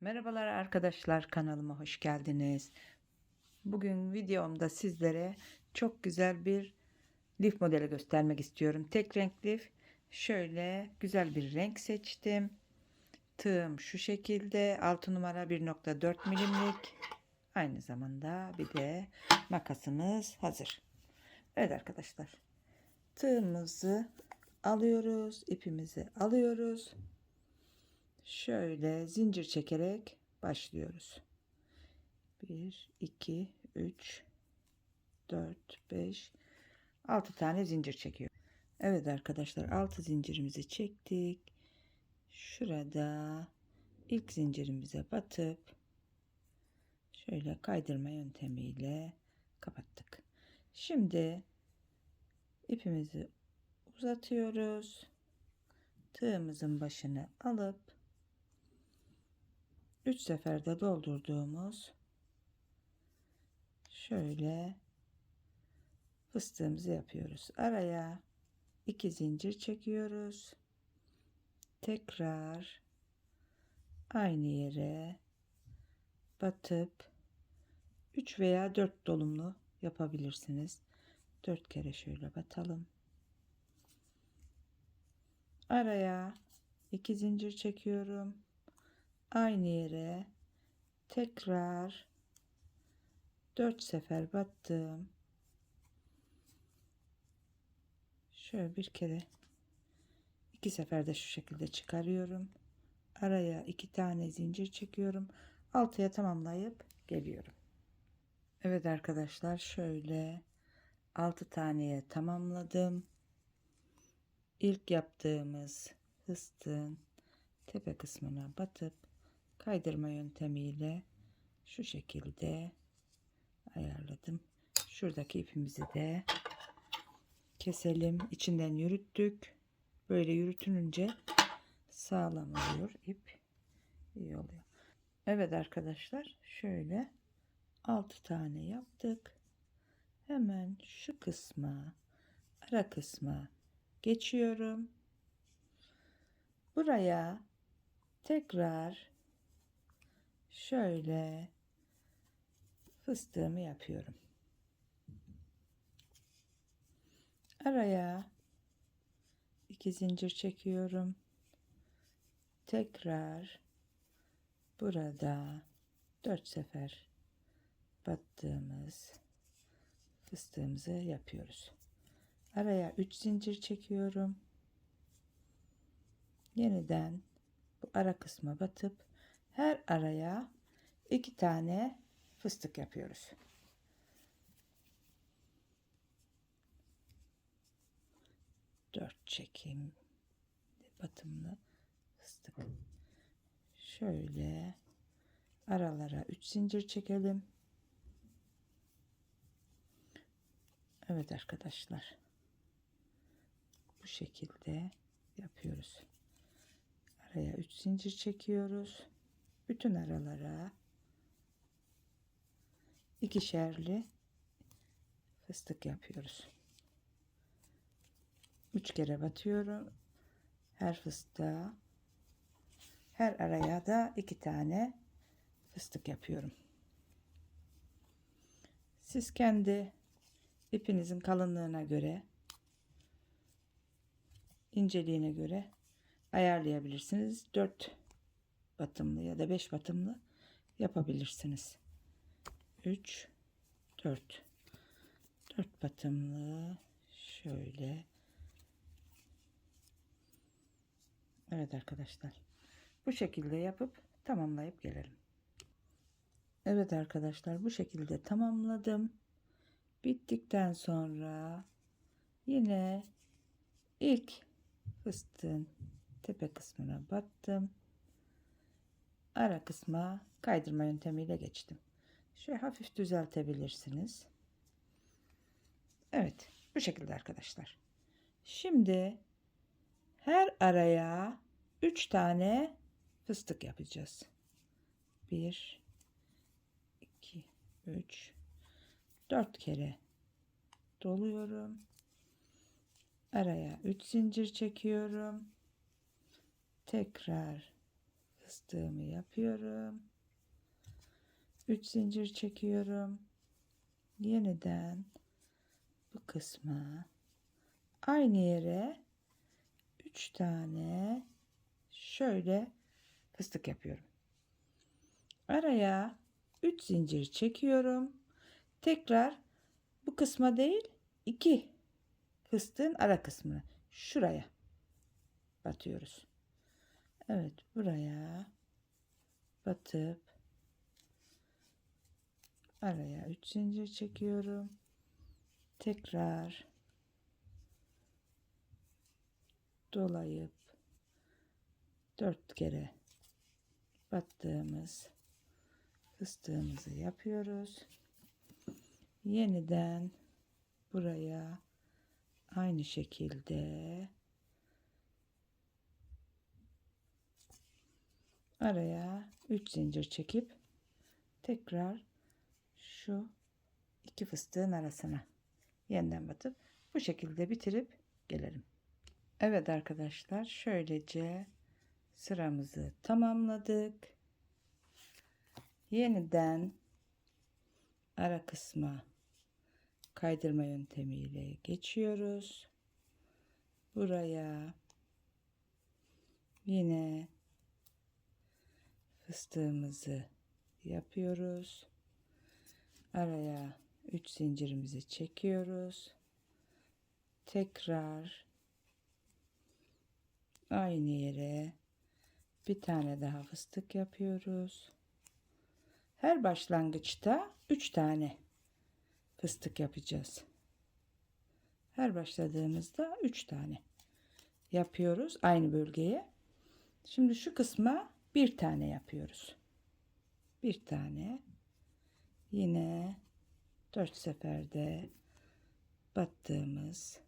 Merhabalar arkadaşlar kanalıma hoş geldiniz. Bugün videomda sizlere çok güzel bir lif modeli göstermek istiyorum. Tek renk lif. Şöyle güzel bir renk seçtim. Tığım şu şekilde 6 numara 1.4 milimlik. Aynı zamanda bir de makasımız hazır. Evet arkadaşlar. Tığımızı alıyoruz, ipimizi alıyoruz şöyle zincir çekerek başlıyoruz. 1 2 3 4 5 6 tane zincir çekiyor. Evet arkadaşlar 6 zincirimizi çektik. Şurada ilk zincirimize batıp şöyle kaydırma yöntemiyle kapattık. Şimdi ipimizi uzatıyoruz. Tığımızın başını alıp 3 seferde doldurduğumuz şöyle fıstığımızı yapıyoruz. Araya 2 zincir çekiyoruz. Tekrar aynı yere batıp 3 veya 4 dolumlu yapabilirsiniz. 4 kere şöyle batalım. Araya 2 zincir çekiyorum aynı yere tekrar 4 sefer battım. Şöyle bir kere iki seferde şu şekilde çıkarıyorum. Araya iki tane zincir çekiyorum. Altıya tamamlayıp geliyorum. Evet arkadaşlar şöyle 6 taneye tamamladım. İlk yaptığımız fıstığın tepe kısmına batıp kaydırma yöntemiyle şu şekilde ayarladım. Şuradaki ipimizi de keselim. İçinden yürüttük. Böyle yürütününce sağlam oluyor ip. iyi oluyor. Evet arkadaşlar şöyle 6 tane yaptık. Hemen şu kısma ara kısma geçiyorum. Buraya tekrar şöyle fıstığımı yapıyorum. Araya iki zincir çekiyorum. Tekrar burada dört sefer battığımız fıstığımızı yapıyoruz. Araya üç zincir çekiyorum. Yeniden bu ara kısma batıp her araya iki tane fıstık yapıyoruz. Dört çekim batımlı fıstık. Şöyle aralara üç zincir çekelim. Evet arkadaşlar. Bu şekilde yapıyoruz. Araya 3 zincir çekiyoruz. Bütün aralara ikişerli fıstık yapıyoruz. 3 kere batıyorum. Her fıstığa her araya da iki tane fıstık yapıyorum. Siz kendi ipinizin kalınlığına göre inceliğine göre ayarlayabilirsiniz. 4 batımlı ya da 5 batımlı yapabilirsiniz. 3 4 4 batımlı şöyle Evet arkadaşlar. Bu şekilde yapıp tamamlayıp gelelim. Evet arkadaşlar bu şekilde tamamladım. Bittikten sonra yine ilk fıstığın tepe kısmına battım. Ara kısma kaydırma yöntemiyle geçtim. Şöyle hafif düzeltebilirsiniz. Evet, bu şekilde arkadaşlar. Şimdi her araya 3 tane fıstık yapacağız. 1 2 3 4 kere doluyorum. Araya 3 zincir çekiyorum tekrar fıstığımı yapıyorum. 3 zincir çekiyorum. Yeniden bu kısma aynı yere 3 tane şöyle fıstık yapıyorum. Araya 3 zincir çekiyorum. Tekrar bu kısma değil iki fıstığın ara kısmına şuraya batıyoruz. Evet buraya batıp araya 3 zincir çekiyorum. Tekrar dolayıp dört kere battığımız fıstığımızı yapıyoruz. Yeniden buraya aynı şekilde araya 3 zincir çekip tekrar şu iki fıstığın arasına yeniden batıp bu şekilde bitirip gelelim. Evet arkadaşlar şöylece sıramızı tamamladık. Yeniden ara kısma kaydırma yöntemiyle geçiyoruz. Buraya yine fıstığımızı yapıyoruz. Araya 3 zincirimizi çekiyoruz. Tekrar aynı yere bir tane daha fıstık yapıyoruz. Her başlangıçta 3 tane fıstık yapacağız. Her başladığımızda 3 tane yapıyoruz aynı bölgeye. Şimdi şu kısma bir tane yapıyoruz. Bir tane yine 4 seferde battığımız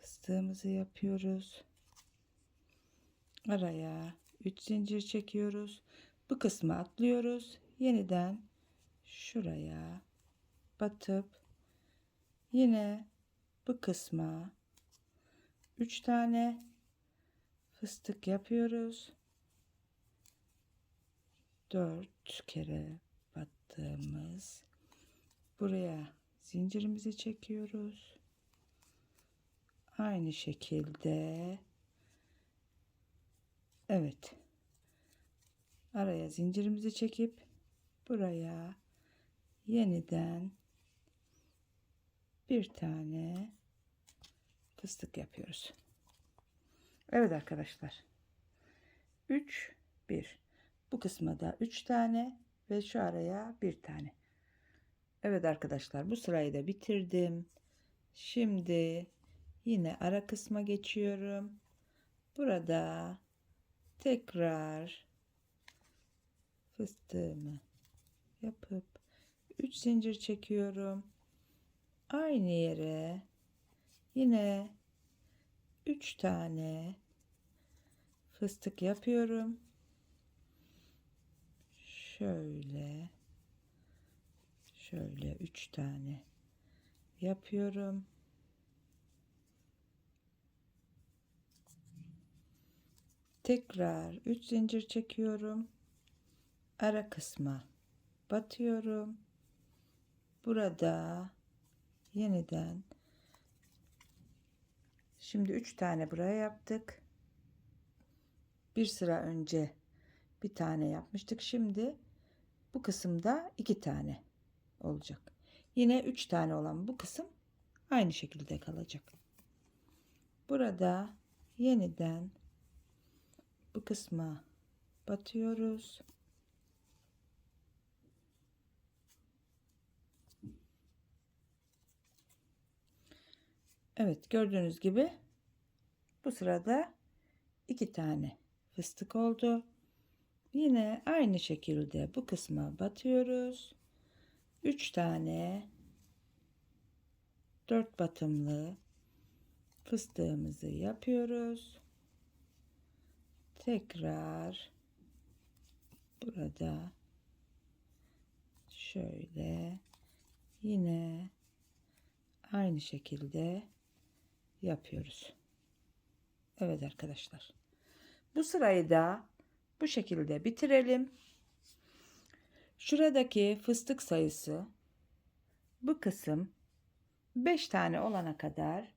fıstığımızı yapıyoruz. Araya 3 zincir çekiyoruz. Bu kısmı atlıyoruz. Yeniden şuraya batıp yine bu kısma 3 tane fıstık yapıyoruz. 4 kere battığımız buraya zincirimizi çekiyoruz. Aynı şekilde Evet. Araya zincirimizi çekip buraya yeniden bir tane fıstık yapıyoruz. Evet arkadaşlar. 3 1. Bu kısma da 3 tane ve şu araya bir tane. Evet arkadaşlar bu sırayı da bitirdim. Şimdi yine ara kısma geçiyorum. Burada tekrar fıstığımı yapıp 3 zincir çekiyorum. Aynı yere yine 3 tane fıstık yapıyorum. Şöyle şöyle 3 tane yapıyorum. Tekrar 3 zincir çekiyorum. Ara kısma batıyorum. Burada yeniden şimdi 3 tane buraya yaptık. Bir sıra önce bir tane yapmıştık. Şimdi bu kısımda iki tane olacak. Yine 3 tane olan bu kısım aynı şekilde kalacak. Burada yeniden bu kısma batıyoruz. Evet gördüğünüz gibi bu sırada iki tane fıstık oldu. Yine aynı şekilde bu kısma batıyoruz. Üç tane dört batımlı fıstığımızı yapıyoruz tekrar burada şöyle yine aynı şekilde yapıyoruz. Evet arkadaşlar. Bu sırayı da bu şekilde bitirelim. Şuradaki fıstık sayısı bu kısım 5 tane olana kadar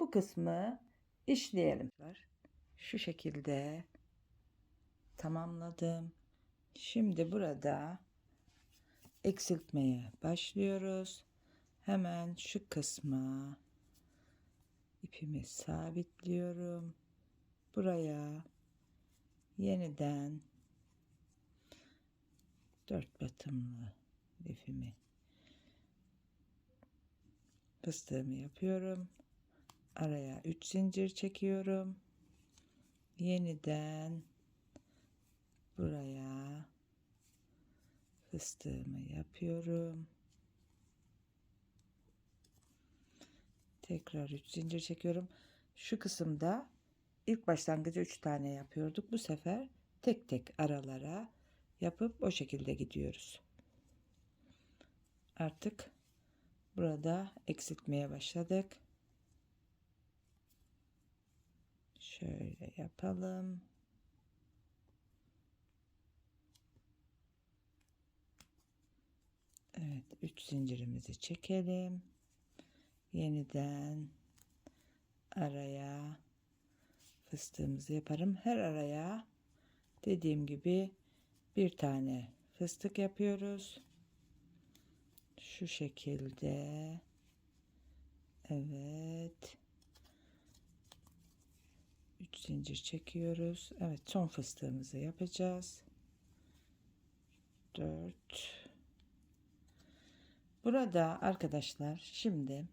bu kısmı işleyelim. Şu şekilde tamamladım. Şimdi burada eksiltmeye başlıyoruz. Hemen şu kısma ipimi sabitliyorum. Buraya yeniden dört batımlı ipimi fıstığımı yapıyorum. Araya 3 zincir çekiyorum. Yeniden buraya fıstığımı yapıyorum. Tekrar 3 zincir çekiyorum. Şu kısımda ilk başlangıcı 3 tane yapıyorduk. Bu sefer tek tek aralara yapıp o şekilde gidiyoruz. Artık burada eksiltmeye başladık. Şöyle yapalım. Evet, 3 zincirimizi çekelim. Yeniden araya fıstığımızı yaparım. Her araya dediğim gibi bir tane fıstık yapıyoruz. Şu şekilde. Evet. 3 zincir çekiyoruz. Evet son fıstığımızı yapacağız. 4 Burada arkadaşlar şimdi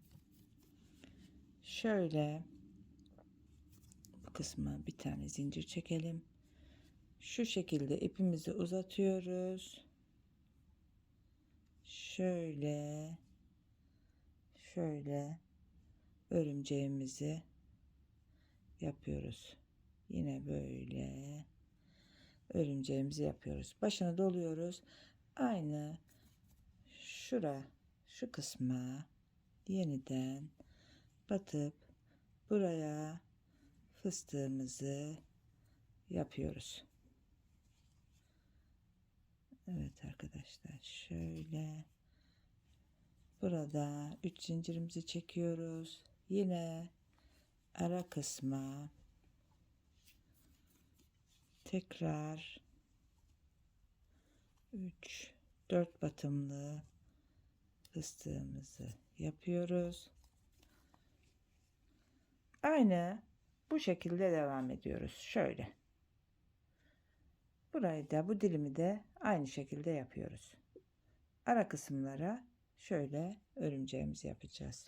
şöyle bu kısma bir tane zincir çekelim. Şu şekilde ipimizi uzatıyoruz. Şöyle şöyle örümceğimizi yapıyoruz. Yine böyle örümceğimizi yapıyoruz. Başını doluyoruz. Aynı şura şu kısma yeniden batıp buraya fıstığımızı yapıyoruz. Evet arkadaşlar şöyle burada 3 zincirimizi çekiyoruz. Yine ara kısma tekrar 3 4 batımlı fıstığımızı yapıyoruz. Aynı bu şekilde devam ediyoruz. Şöyle. Burayı da bu dilimi de aynı şekilde yapıyoruz. Ara kısımlara şöyle örümceğimizi yapacağız.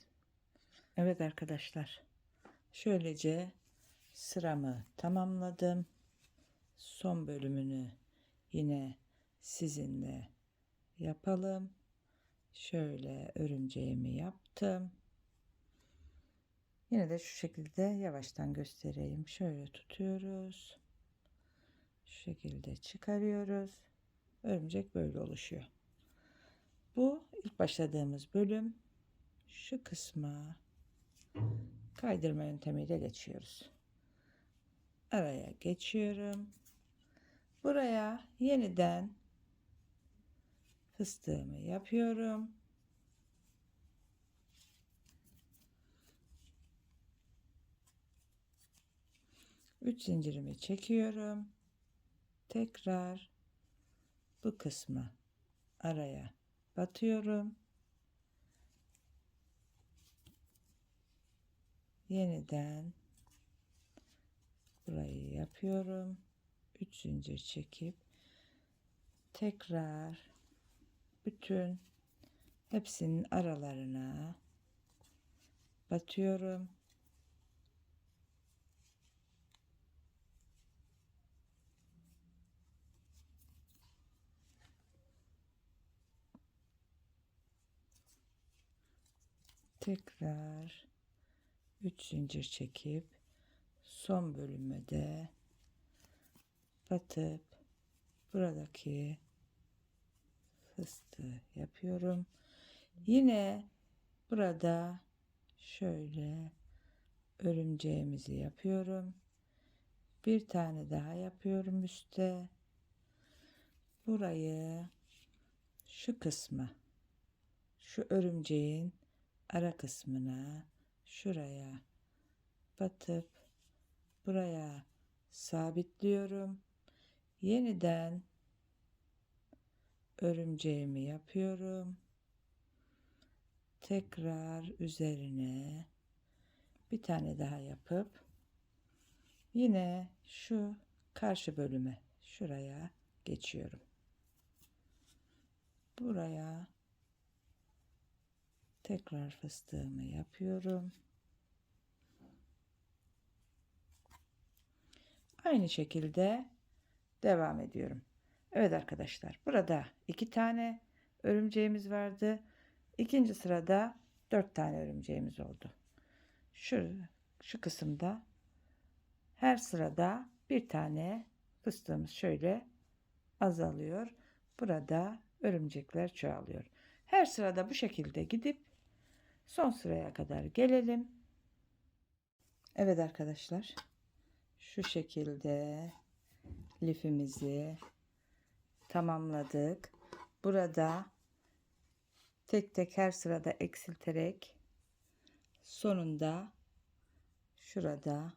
Evet arkadaşlar. Şöylece sıramı tamamladım. Son bölümünü yine sizinle yapalım. Şöyle örümceğimi yaptım. Yine de şu şekilde yavaştan göstereyim. Şöyle tutuyoruz. Şu şekilde çıkarıyoruz. Örümcek böyle oluşuyor. Bu ilk başladığımız bölüm. Şu kısma kaydırma yöntemiyle geçiyoruz. Araya geçiyorum. Buraya yeniden fıstığımı yapıyorum. Üç zincirimi çekiyorum. Tekrar bu kısmı araya batıyorum. Yeniden burayı yapıyorum. Üç zincir çekip tekrar bütün hepsinin aralarına batıyorum. Tekrar 3 zincir çekip son bölüme de batıp buradaki fıstığı yapıyorum. Yine burada şöyle örümceğimizi yapıyorum. Bir tane daha yapıyorum üstte. burayı şu kısmı şu örümceğin ara kısmına şuraya batıp buraya sabitliyorum. Yeniden örümceğimi yapıyorum. Tekrar üzerine bir tane daha yapıp yine şu karşı bölüme şuraya geçiyorum. Buraya tekrar fıstığımı yapıyorum. Aynı şekilde devam ediyorum. Evet arkadaşlar burada iki tane örümceğimiz vardı. İkinci sırada dört tane örümceğimiz oldu. Şu, şu kısımda her sırada bir tane fıstığımız şöyle azalıyor. Burada örümcekler çoğalıyor. Her sırada bu şekilde gidip son sıraya kadar gelelim. Evet arkadaşlar. Şu şekilde lifimizi tamamladık. Burada tek tek her sırada eksilterek sonunda şurada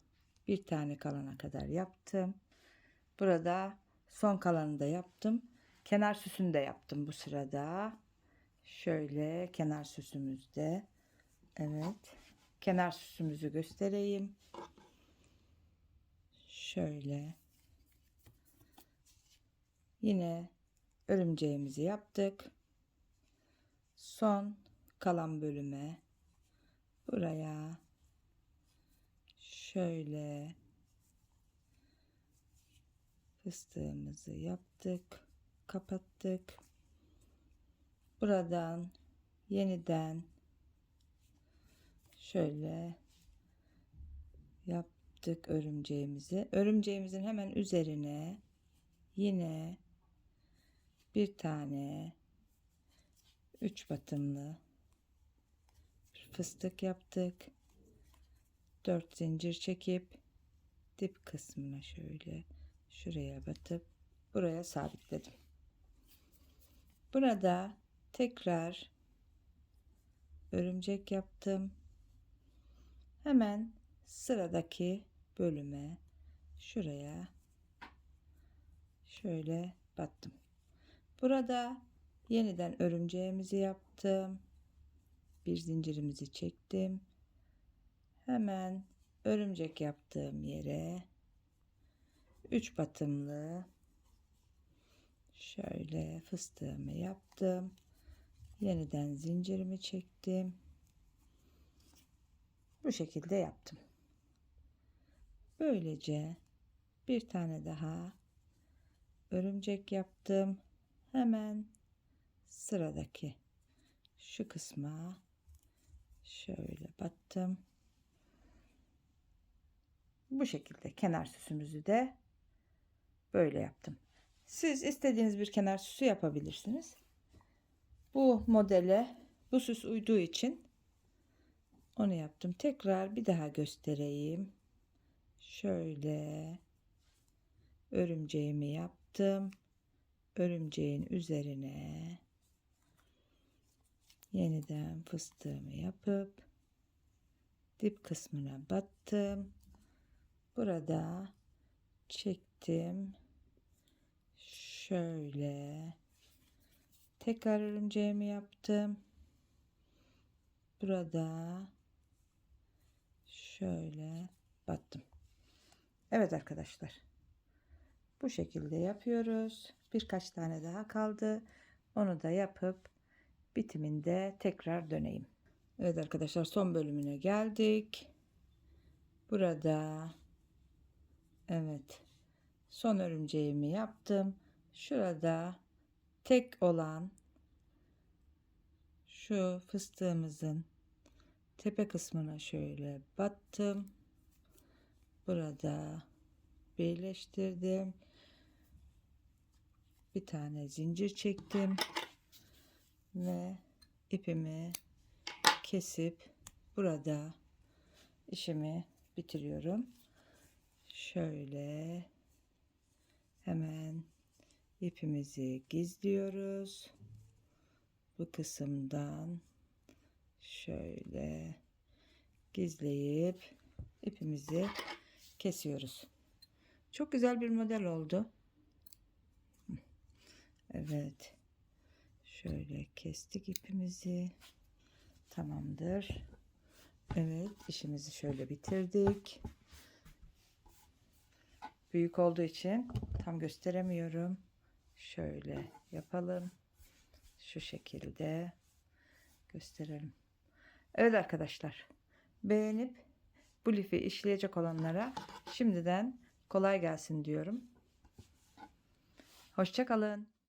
bir tane kalana kadar yaptım. Burada son kalanı da yaptım. Kenar süsünü de yaptım bu sırada. Şöyle kenar süsümüzde. Evet. Kenar süsümüzü göstereyim. Şöyle. Yine örümceğimizi yaptık. Son kalan bölüme buraya şöyle fıstığımızı yaptık kapattık buradan yeniden şöyle yaptık örümceğimizi örümceğimizin hemen üzerine yine bir tane üç batımlı fıstık yaptık 4 zincir çekip dip kısmına şöyle şuraya batıp buraya sabitledim. Burada tekrar örümcek yaptım. Hemen sıradaki bölüme şuraya şöyle battım. Burada yeniden örümceğimizi yaptım. Bir zincirimizi çektim. Hemen örümcek yaptığım yere 3 batımlı şöyle fıstığımı yaptım. Yeniden zincirimi çektim. Bu şekilde yaptım. Böylece bir tane daha örümcek yaptım. Hemen sıradaki şu kısma şöyle battım. Bu şekilde kenar süsümüzü de böyle yaptım. Siz istediğiniz bir kenar süsü yapabilirsiniz. Bu modele bu süs uyduğu için onu yaptım. Tekrar bir daha göstereyim. Şöyle örümceğimi yaptım. Örümceğin üzerine yeniden fıstığımı yapıp dip kısmına battım. Burada çektim. Şöyle tekrar örümceğimi yaptım. Burada şöyle battım. Evet arkadaşlar. Bu şekilde yapıyoruz. Birkaç tane daha kaldı. Onu da yapıp bitiminde tekrar döneyim. Evet arkadaşlar son bölümüne geldik. Burada evet son örümceğimi yaptım. Şurada tek olan şu fıstığımızın tepe kısmına şöyle battım. Burada birleştirdim. Bir tane zincir çektim ve ipimi kesip burada işimi bitiriyorum. Şöyle hemen ipimizi gizliyoruz. Bu kısımdan şöyle gizleyip ipimizi kesiyoruz. Çok güzel bir model oldu. Evet. Şöyle kestik ipimizi. Tamamdır. Evet, işimizi şöyle bitirdik. Büyük olduğu için tam gösteremiyorum. Şöyle yapalım. Şu şekilde gösterelim. Evet arkadaşlar. Beğenip bu lifi işleyecek olanlara şimdiden kolay gelsin diyorum. Hoşçakalın.